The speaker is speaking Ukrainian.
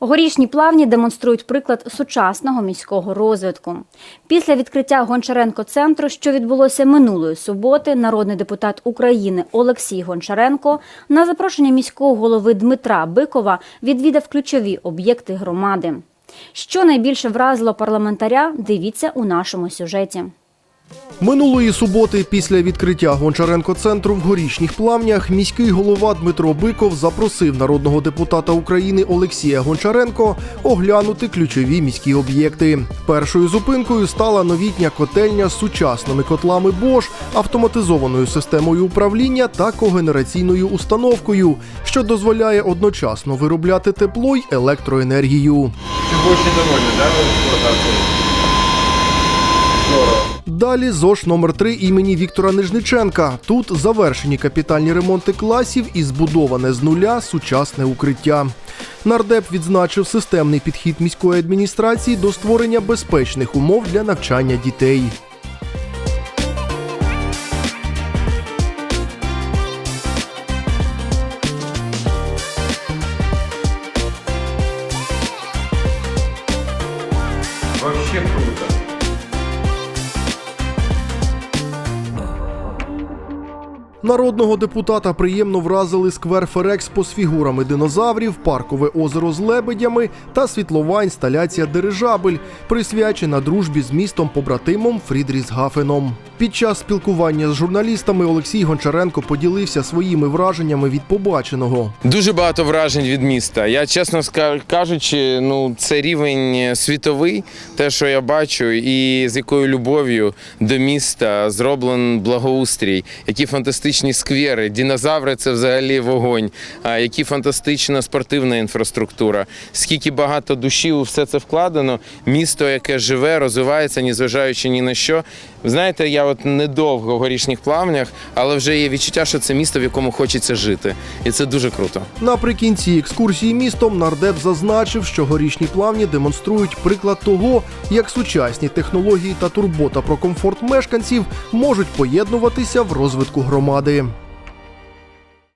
Горішні плавні демонструють приклад сучасного міського розвитку. Після відкриття Гончаренко центру, що відбулося минулої суботи, народний депутат України Олексій Гончаренко на запрошення міського голови Дмитра Бикова відвідав ключові об'єкти громади. Що найбільше вразило парламентаря, дивіться у нашому сюжеті. Минулої суботи, після відкриття Гончаренко центру в горішніх плавнях, міський голова Дмитро Биков запросив народного депутата України Олексія Гончаренко оглянути ключові міські об'єкти. Першою зупинкою стала новітня котельня з сучасними котлами Bosch, автоматизованою системою управління та когенераційною установкою, що дозволяє одночасно виробляти тепло й електроенергію. Ты больше довольна, да? Далі ЗОЖ номер 3 імені Віктора Нижниченка. Тут завершені капітальні ремонти класів і збудоване з нуля сучасне укриття. Нардеп відзначив системний підхід міської адміністрації до створення безпечних умов для навчання дітей. Вообще круто. Народного депутата приємно вразили сквер Ферекспо з фігурами динозаврів, паркове озеро з лебедями та світлова інсталяція Дирижабель, присвячена дружбі з містом побратимом Фрідрісгафеном. Під час спілкування з журналістами Олексій Гончаренко поділився своїми враженнями від побаченого. Дуже багато вражень від міста. Я чесно кажучи, ну це рівень світовий, те, що я бачу, і з якою любов'ю до міста зроблений благоустрій, які фантастичні сквери, дінозаври це взагалі вогонь. Які фантастична спортивна інфраструктура. Скільки багато душі у все це вкладено. Місто, яке живе, розвивається, незважаючи ні на що. Знаєте, я от недовго в горішніх плавнях, але вже є відчуття, що це місто, в якому хочеться жити, і це дуже круто. Наприкінці екскурсії містом нардеп зазначив, що горішні плавні демонструють приклад того, як сучасні технології та турбота про комфорт мешканців можуть поєднуватися в розвитку громади.